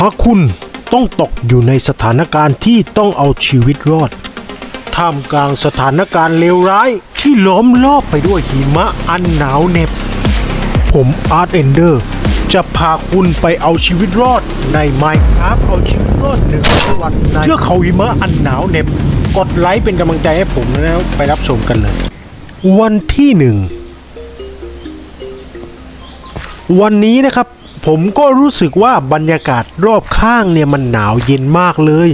หากคุณต้องตกอยู่ในสถานการณ์ที่ต้องเอาชีวิตรอด ท่ามกลางสถานการณ์เลวร้ายที่ล้อมรอบไปด้วยหิมะอันหนาวเหน็บ ผมอาร์ตเอนเดอร์จะพาคุณไปเอาชีวิตรอดในไมค์ครับเอาชีวิตรอดหนึ่งวันในเทือกเขาหิมะอันหนาวเหน็บ กดไลค์เป็นกำลังใจให้ผมแล้วไปรับชมกันเลย วันที่หนึ่งวันนี้นะครับ ผมก็รู้สึกว่าบรรยากาศรอบข้างเนี่ยมันหนาวเย็นมากเลย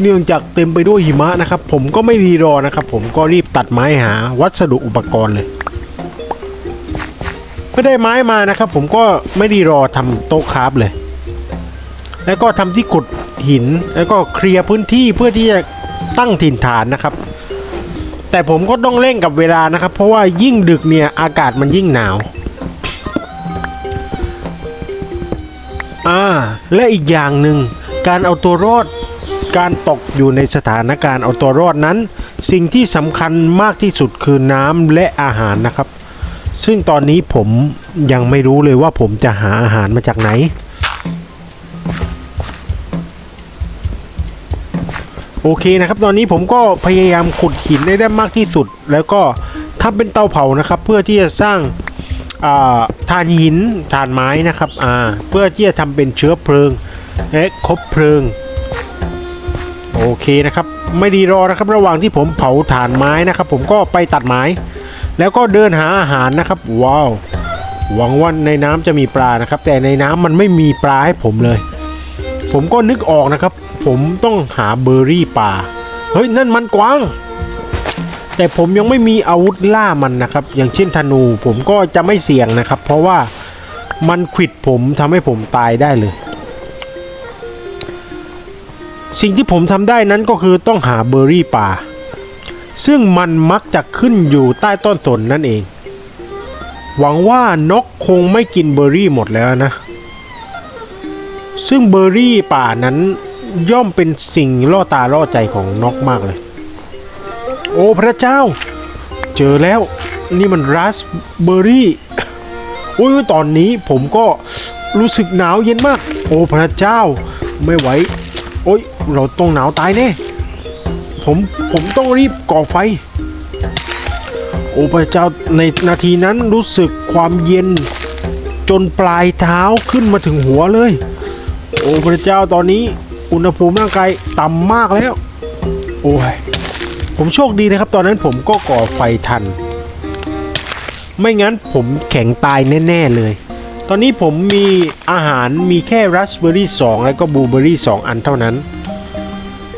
เนื่องจากเต็มไปด้วยหิมะนะครับ ผมก็ไม่รีรอนะครับ ผมก็รีบตัดไม้หาวัสดุอุปกรณ์เลยไม่ได้ไม้มานะครับ ผมก็ไม่ไดรอทำโต๊ะคราฟเลย แล้วก็ทำที่ขุดหินแล้วก็เคลียร์พื้นที่เพื่อที่จะตั้งถิ่นฐานนะครับ แต่ผมก็ต้องเร่งกับเวลานะครับ เพราะว่ายิ่งดึกเนี่ยอากาศมันยิ่งหนาว อ่าและอีกอย่างหนึ่งการเอาตัวรอด การตกอยู่ในสถานการณ์เอาตัวรอดนั้น สิ่งที่สำคัญมากที่สุดคือน้ำและอาหารนะครับ ซึ่งตอนนี้ผมยังไม่รู้เลยว่าผมจะหาอาหารมาจากไหน โอเคนะครับ ตอนนี้ผมก็พยายามขุดหินให้ได้มากที่สุด แล้วก็ทำเป็นเตาเผานะครับ เพื่อที่จะสร้าง ถ่านหินถ่านไม้นะครับเพื่อที่จะทำเป็นเชื้อเพลิงและคบเพลิง โอเคนะครับ ไม่ดีรอนะครับระหว่างที่ผมเผาถ่านไม้นะครับ ผมก็ไปตัดไม้ แล้วก็เดินหาอาหารนะครับ ว้าวหวังว่าในน้ำจะมีปลานะครับ แต่ในน้ำมันไม่มีปลาให้ผมเลย ผมก็นึกออกนะครับ ผมต้องหาเบอร์รี่ป่าเฮ้ยนั่นมันกวาง แต่ผมยังไม่มีอาวุธล่ามันนะครับ อย่างเช่นธนูผมก็จะไม่เสี่ยงนะครับ เพราะว่ามันขิดผมทำให้ผมตายได้เลย สิ่งที่ผมทำได้นั้นก็คือต้องหาเบอร์รี่ป่า ซึ่งมันมักจะขึ้นอยู่ใต้ต้นสนนั่นเอง หวังว่านกคงไม่กินเบอร์รี่หมดแล้วนะ ซึ่งเบอร์รี่ป่านั้นย่อมเป็นสิ่งล่อตาล่อใจของนกมากเลย โอ้พระเจ้า เจอแล้วนี่มันราสเบอร์รี่โอ้ยตอนนี้ผมก็รู้สึกหนาวเย็นมาก โอ้พระเจ้า ไม่ไหวโอ้ยเราต้องหนาวตายแน่ผมผมต้องรีบก่อไฟ โอ้พระเจ้าในนาทีนั้นรู้สึกความเย็น จนปลายเท้าขึ้นมาถึงหัวเลย โอ้พระเจ้าตอนนี้อุณหภูมิร่างกายต่ำมากแล้ว โอ้ย ผมโชคดีนะครับ ตอนนั้นผมก็ก่อไฟทัน ไม่งั้นผมแข็งตายแน่ ๆ เลย ตอนนี้ผมมีอาหารมีแค่ราสเบอร์รี่2แล้วก็บลูเบอร์รี่2อันเท่านั้น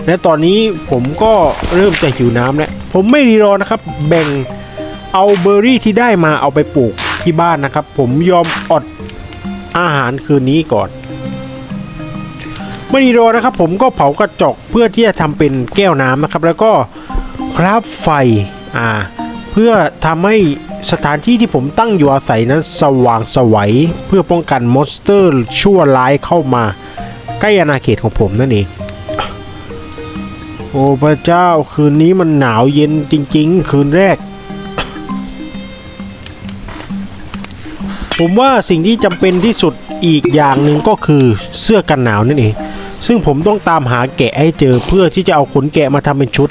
และตอนนี้ผมก็เริ่มจะหิวน้ำแล้ว ผมไม่รีรอนะครับ แบ่งเอาเบอร์รี่ที่ได้มาเอาไปปลูกที่บ้านนะครับ ผมยอมอดอาหารคืนนี้ก่อนไม่ดีรอนะครับ ผมก็เผากระจกเพื่อที่จะทำเป็นแก้วน้ำนะครับ แล้วก็ คราฟไฟอ่าเพื่อทำให้สถานที่ที่ผมตั้งอยู่อาศัยนั้นสว่างสวัยเพื่อป้องกันมอนสเตอร์ชั่วร้ายเข้ามา ใกล้อาณาเขตของผมนั่นเอง โอ้พระเจ้าคืนนี้มันหนาวเย็นจริง ๆ คืนแรก ผมว่าสิ่งที่จำเป็นที่สุดอีกอย่างหนึ่งก็คือเสื้อกันหนาวนั่นเอง ซึ่งผมต้องตามหาแกะให้เจอเพื่อที่จะเอาขนแกะมาทำเป็นชุด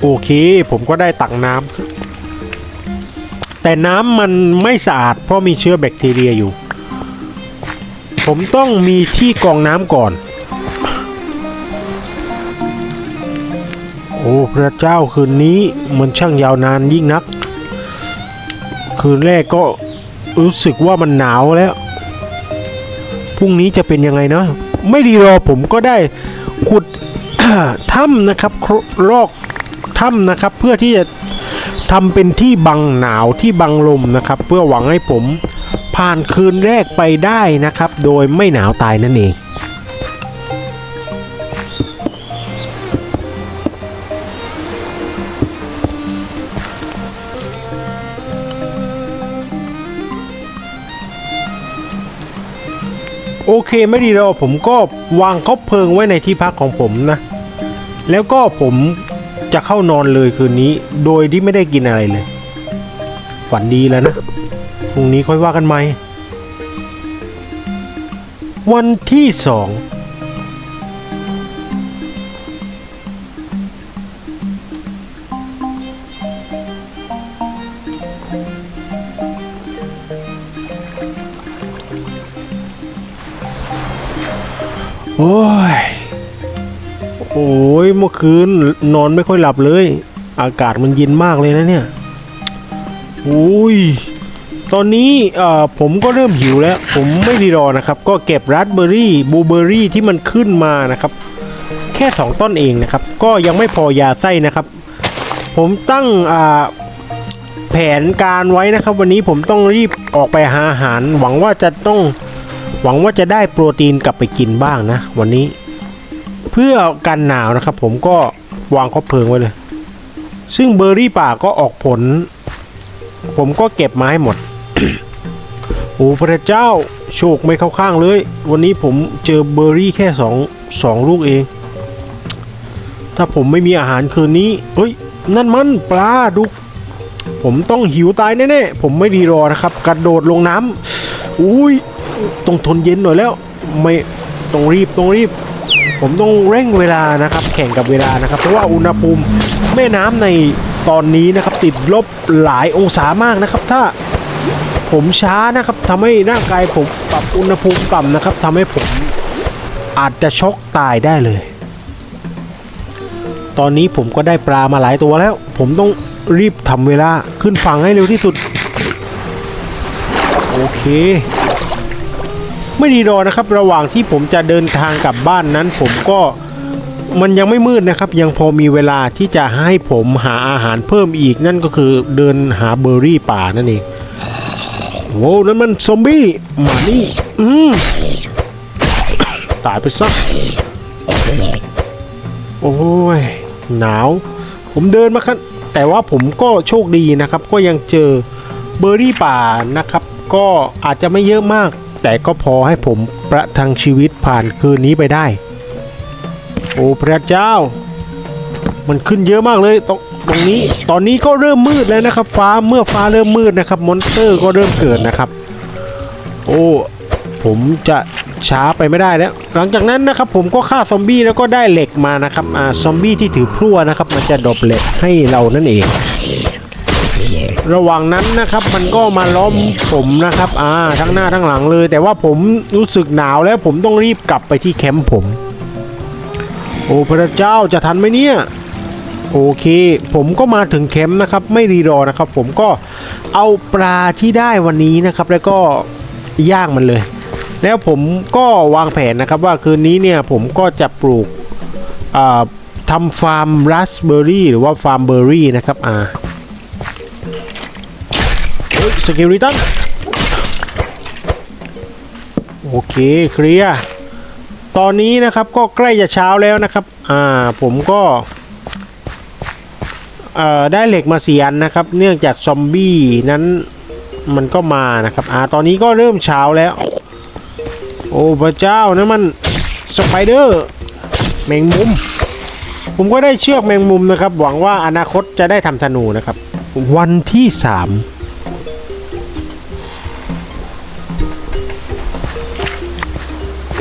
โอเค ผมก็ได้ตักน้ำแต่น้ำมันไม่สะอาดเพราะมีเชื้อแบคทีเรียอยู่ ผมต้องมีที่กรองน้ำก่อน โอ้ พระเจ้าคืนนี้มันช่างยาวนานยิ่งนัก คืนแรกก็รู้สึกว่ามันหนาวแล้ว พรุ่งนี้จะเป็นยังไงเนาะไม่ดีรอผมก็ได้ขุดถ้ำนะครับลอก ถ้ำนะครับ เพื่อที่จะทำเป็นที่บังหนาวที่บังลมนะครับ เพื่อหวังให้ผมผ่านคืนแรกไปได้นะครับ โดยไม่หนาวตายนั่นเองโอเคไม่ดีรอผมก็วางคบเพลิงไว้ในที่พักของผมนะ แล้วก็ผม จะเข้านอนเลยคืนนี้ โดยที่ไม่ได้กินอะไรเลย ฝันดีแล้วนะพรุ่งนี้ค่อยว่ากันใหม่วันที่สองโอ้ย โอ้ยเมื่อคืนนอนไม่ค่อยหลับเลย อากาศมันเย็นมากเลยนะเนี่ยโอ้ยตอนนี้เอ่อผมก็เริ่มหิวแล้ว ผมไม่รีรอนะครับ ก็เก็บราสเบอร์รี่บลูเบอร์รี่ที่มันขึ้นมานะครับ แค่ 2 ต้นเองนะครับ ก็ยังไม่พอยาไส้นะครับ ผมตั้งแผนการไว้นะครับ วันนี้ผมต้องรีบออกไปหาอาหาร หวังว่าจะต้องหวังว่าจะได้โปรตีนกลับไปกินบ้างนะ วันนี้ พื่อกันหนาวนะครับ ผมก็วางคบเพลิงไว้เลย ซึ่งเบอร์รี่ป่าก็ออกผล ผมก็เก็บมาให้หมด โอ้พระเจ้าโชคไม่เข้าข้างเลย วันนี้ผมเจอเบอร์รี่แค่สองสองลูกเอง ถ้าผมไม่มีอาหารคืนนี้เฮ้ย นั่นมันปลาดุก ผมต้องหิวตายแน่ๆ ผมไม่ดีรอนะครับ กระโดดลงน้ำอุ้ยต้องทนเย็นหน่อยแล้ว ไม่ต้องรีบต้องรีบ ผมต้องเร่งเวลานะครับ แข่งกับเวลานะครับ เพราะว่าอุณหภูมิแม่น้ำในตอนนี้นะครับ ติดลบหลายองศามากนะครับ ถ้าผมช้านะครับทำให้ร่างกายผมปรับอุณหภูมิต่ำนะครับทำให้ผมอาจจะช็อกตายได้เลย ตอนนี้ผมก็ได้ปลามาหลายตัวแล้ว ผมต้องรีบทำเวลาขึ้นฝั่งให้เร็วที่สุด โอเค ไม่ดีรอนะครับ ระหว่างที่ผมจะเดินทางกลับบ้านนั้น ผมก็มันยังไม่มืดนะครับ ยังพอมีเวลาที่จะให้ผมหาอาหารเพิ่มอีกนั่นก็คือเดินหาเบอร์รี่ป่านั่นเองโว้วนั่นมันซอมบี้มานี่อืมตายไปซะโอ้ยหนาว ผมเดินมาครับแต่ว่าผมก็โชคดีนะครับ ก็ยังเจอเบอร์รี่ป่านะครับ ก็อาจจะไม่เยอะมาก แต่ก็พอให้ผมประทังชีวิตผ่านคืนนี้ไปได้ โอ้พระเจ้า มันขึ้นเยอะมากเลยตรงตรงนี้ ตอนนี้ก็เริ่มมืดแล้วนะครับ ฟ้าเมื่อฟ้าเริ่มมืดนะครับ มอนสเตอร์ก็เริ่มเกิดนะครับ โอ้ผมจะช้าไปไม่ได้แล้ว หลังจากนั้นนะครับผมก็ฆ่าซอมบี้แล้วก็ได้เหล็กมานะครับอ่าซอมบี้ที่ถือพลั่วนะครับ มันจะดบเหล็กให้เรานั่นเอง ระหว่างนั้นนะครับ มันก็มาล้อมผมนะครับ อ่า ทั้งหน้าทั้งหลังเลย แต่ว่าผมรู้สึกหนาวแล้วผมต้องรีบกลับไปที่แคมป์ผม โอ้พระเจ้าจะทันไหมเนี่ยโอเค ผมก็มาถึงแคมป์นะครับ ไม่รีรอนะครับ ผมก็เอาปลาที่ได้วันนี้นะครับ แล้วก็ย่างมันเลย แล้วผมก็วางแผนนะครับ ว่าคืนนี้เนี่ยผมก็จะปลูกทำฟาร์มราสเบอร์รี่หรือว่าฟาร์มเบอร์รี่นะครับอ่า สกิลริตันโอเคเคลียร์ตอนนี้นะครับก็ใกล้จะเช้าแล้วนะครับ อ่าผมก็ได้เหล็กมาเสียนนะครับ เนื่องจากซอมบี้นั้นมันก็มานะครับ อ่า ตอนนี้ก็เริ่มเช้าแล้ว โอ้พระเจ้านะมันสไปเดอร์แมงมุม ผมก็ได้เชือกแมงมุมนะครับ หวังว่าอนาคตจะได้ทำธนูนะครับ วันที่สาม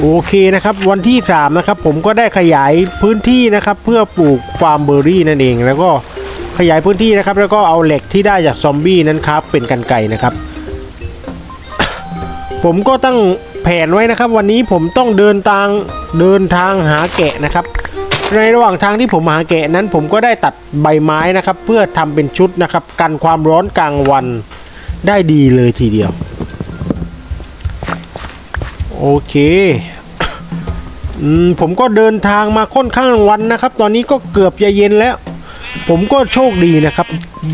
โอเคนะครับวันที่ 3 นะครับ ผมก็ได้ขยายพื้นที่นะครับ เพื่อปลูกฟาร์มเบอร์รี่นั่นเอง แล้วก็ขยายพื้นที่นะครับ แล้วก็เอาเหล็กที่ได้จากซอมบี้นั้นครับ เป็นกันไกรนะครับ ผมก็ตั้งแผนไว้นะครับ วันนี้ผมต้องเดินทางเดินทางหาแกะนะครับ ในระหว่างทางที่ผมหาแกะนั้น ผมก็ได้ตัดใบไม้นะครับ เพื่อทำเป็นชุดนะครับ กันความร้อนกลางวันได้ดีเลยทีเดียว โอเคผมก็เดินทางมาค่อนข้างวันนะครับ ตอนนี้ก็เกือบจะเย็นแล้ว ผมก็โชคดีนะครับ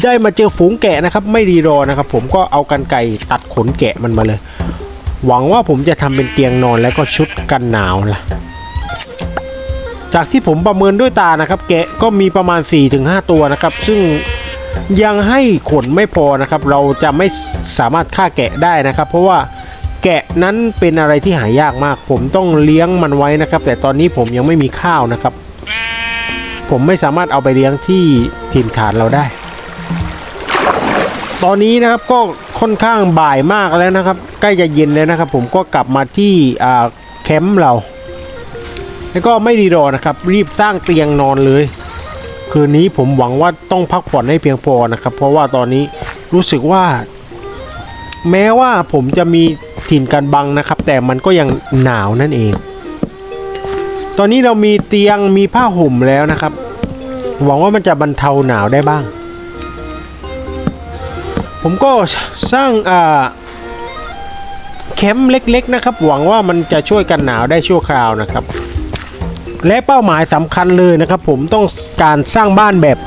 ได้มาเจอฝูงแกะนะครับ ไม่ดีรอนะครับ ผมก็เอากันไก่ตัดขนแกะมันมาเลย หวังว่าผมจะทำเป็นเตียงนอนแล้วก็ชุดกันหนาวล่ะ จากที่ผมประเมินด้วยตานะครับ แกะก็มีประมาณ 4-5 ตัวนะครับ ซึ่งยังให้ขนไม่พอนะครับ เราจะไม่สามารถฆ่าแกะได้นะครับ เพราะว่า แกะนั้นเป็นอะไรที่หายากมาก ผมต้องเลี้ยงมันไว้นะครับ แต่ตอนนี้ผมยังไม่มีข้าวนะครับ ผมไม่สามารถเอาไปเลี้ยงที่ถิ่นฐานเราได้ ตอนนี้นะครับก็ค่อนข้างบ่ายมากแล้วนะครับ ใกล้จะเย็นแล้วนะครับ ผมก็กลับมาที่แคมป์เรา แล้วก็ไม่ดีรอนะครับ รีบสร้างเตียงนอนเลย คืนนี้ผมหวังว่าต้องพักผ่อนให้เพียงพอนะครับ เพราะว่าตอนนี้รู้สึกว่า แม้ว่าผมจะมี ถิ่นกันบังนะครับ แต่มันก็ยังหนาวนั่นเอง ตอนนี้เรามีเตียงมีผ้าห่มแล้วนะครับ หวังว่ามันจะบรรเทาหนาวได้บ้าง ผมก็สร้างอ่าแคมป์เล็ก ๆ นะครับ หวังว่ามันจะช่วยกันหนาวได้ชั่วคราวนะครับ และเป้าหมายสำคัญเลยนะครับ ผมต้องการสร้างบ้านแบบ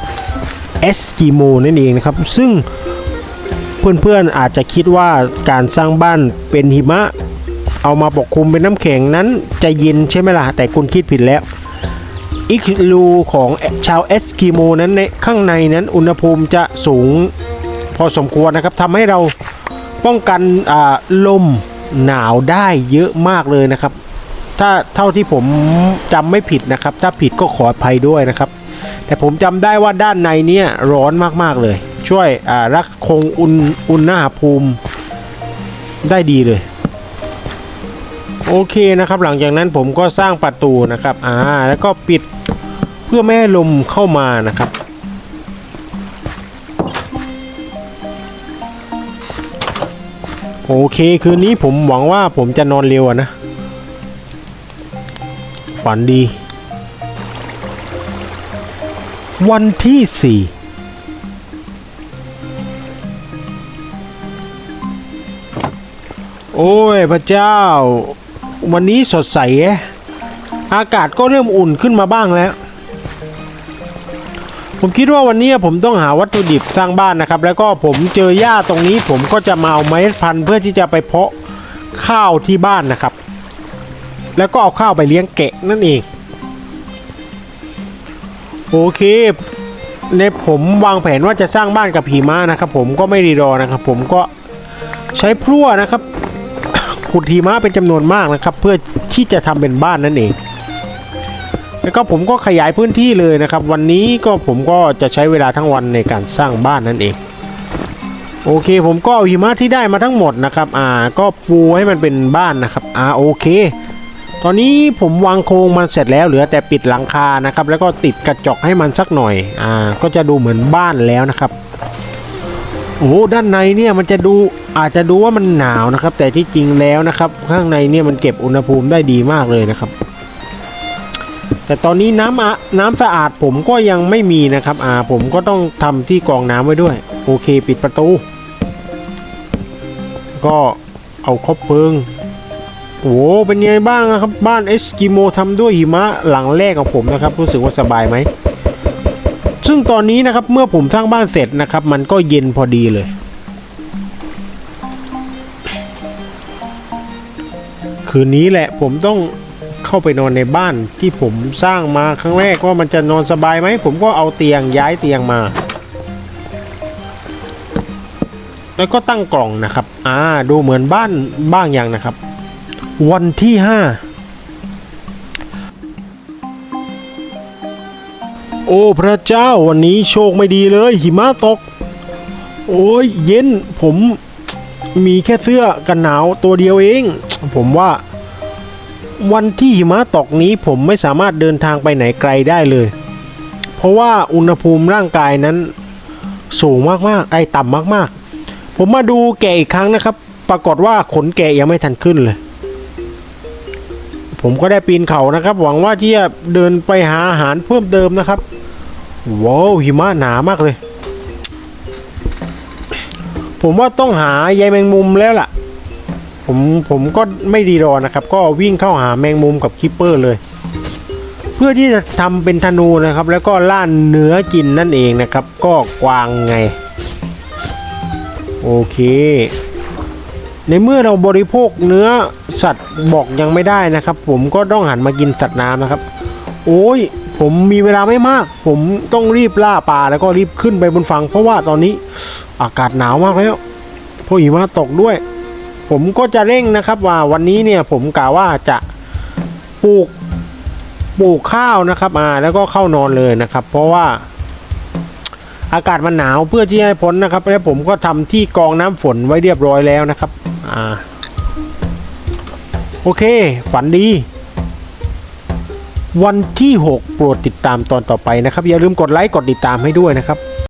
เอสกิโมนั่นเองนะครับ ซึ่ง เพื่อนๆอาจจะคิดว่าการสร้างบ้านเป็นหิมะ เอามาปกคลุมเป็นน้ำแข็งนั้นจะเย็นใช่ไหมล่ะ แต่คุณคิดผิดแล้วอิกลูของชาวเอสกิโมนั้นในข้างในนั้นอุณหภูมิจะสูงพอสมควรนะครับทำให้เราป้องกันอ่าลมหนาวได้เยอะมากเลยนะครับ ถ้าเท่าที่ผมจำไม่ผิดนะครับ ถ้าผิดก็ขออภัยด้วยนะครับ แต่ผมจำได้ว่าด้านในเนี่ยร้อนมากๆเลย ช่วยรักคงอุณอุณหภูมิได้ดีเลย โอเคนะครับ หลังจากนั้นผมก็สร้างประตูนะครับอ่าแล้วก็ปิดเพื่อไม่ให้ลมเข้ามานะครับ โอเคคืนนี้ผมหวังว่าผมจะนอนเร็วนะฝันดี วันที่สี่ โอ้ยพระเจ้า วันนี้สดใส อากาศก็เริ่มอุ่นขึ้นมาบ้างแล้ว ผมคิดว่าวันนี้ผมต้องหาวัตถุดิบสร้างบ้านนะครับ แล้วก็ผมเจอหญ้าตรงนี้ ผมก็จะมาเอาเมล็ดพันธุ์เพื่อที่จะไปเพาะข้าวที่บ้านนะครับ แล้วก็เอาข้าวไปเลี้ยงแกะนั่นเอง โอเคในผมวางแผนว่าจะสร้างบ้านกับผีม้านะครับ ผมก็ไม่รีรอนะครับ ผมก็ใช้พลั่วนะครับ ขุดหิมะเป็นจำนวนมากนะครับ เพื่อที่จะทำเป็นบ้านนั่นเอง แล้วก็ผมก็ขยายพื้นที่เลยนะครับ วันนี้ก็ผมก็จะใช้เวลาทั้งวันในการสร้างบ้านนั่นเอง โอเค ผมก็เอาหิมะที่ได้มาทั้งหมดนะครับ อ่า ก็ปูให้มันเป็นบ้านนะครับ อ่าโอเค ตอนนี้ผมวางโครงมันเสร็จแล้ว เหลือแต่ปิดหลังคานะครับ แล้วก็ติดกระจกให้มันสักหน่อย อ่า ก็จะดูเหมือนบ้านแล้วนะครับ โอ้ด้านในเนี่ยมันจะดู อาจจะดูว่ามันหนาวนะครับ แต่ที่จริงแล้วนะครับ ข้างในเนี่ยมันเก็บอุณหภูมิได้ดีมากเลยนะครับ แต่ตอนนี้น้ำอะน้ำสะอาดผมก็ยังไม่มีนะครับ อ่าผมก็ต้องทำที่กรองน้ำไว้ด้วย โอเค ปิดประตู ก็เอาคบเพลิงโอ้เป็นไงบ้างนะครับ บ้านเอสกิโมทำด้วยหิมะหลังแรกของผมนะครับ รู้สึกว่าสบายไหมซึ่งตอนนี้นะครับเมื่อผมสร้างบ้านเสร็จนะครับ มันก็เย็นพอดีเลย คืนนี้แหละผมต้องเข้าไปนอนในบ้านที่ผมสร้างมาครั้งแรกว่ามันจะนอนสบายไหม ผมก็เอาเตียงย้ายเตียงมา แล้วก็ตั้งกล่องนะครับ อ่า ดูเหมือนบ้านบ้างอย่างนะครับ วันที่ห้าโอ้พระเจ้าวันนี้โชคไม่ดีเลยหิมะตก โอ้ยเย็นผม มีแค่เสื้อกันหนาวตัวเดียวเอง ผมว่า วันที่หิมะตกนี้ผมไม่สามารถเดินทางไปไหนไกลได้เลย เพราะว่าอุณหภูมิร่างกายนั้น สูงมากๆ ไอ้ต่ำมากๆ ผมมาดูแกะอีกครั้งนะครับ ปรากฏว่าขนแกะยังไม่ทันขึ้นเลย ผมก็ได้ปีนเขานะครับ หวังว่าที่จะเดินไปหาอาหารเพิ่มเติมนะครับว้าวหิมะหนามากเลย ผมว่าต้องหาใยแมงมุมแล้วล่ะ ผมผมก็ไม่ดีรอนะครับ ก็วิ่งเข้าหาแมงมุมกับคิปเปอร์เลย เพื่อที่จะทำเป็นธนูนะครับ แล้วก็ล่านเนื้อกินนั่นเองนะครับ ก็กวางไง โอเค ในเมื่อเราบริโภคเนื้อสัตว์บอกยังไม่ได้นะครับ ผมก็ต้องหันมากินสัตว์น้ำนะครับ โอ้ย ผมมีเวลาไม่มาก ผมต้องรีบล่าปลาแล้วก็รีบขึ้นไปบนฝั่งเพราะว่าตอนนี้อากาศหนาวมากแล้วเพราะหิมะตกด้วย ผมก็จะเร่งนะครับว่าวันนี้เนี่ยผมกะว่าจะปลูกปลูกข้าวนะครับอ่าแล้วก็เข้านอนเลยนะครับ เพราะว่าอากาศมันหนาวเพื่อที่ให้พ้นนะครับแล้วผมก็ทำที่กองน้ำฝนไว้เรียบร้อยแล้วนะครับอ่าโอเค ฝันดี วันที่ 6 โปรดติดตามตอนต่อไปนะครับ อย่าลืมกดไลค์กดติดตามให้ด้วยนะครับ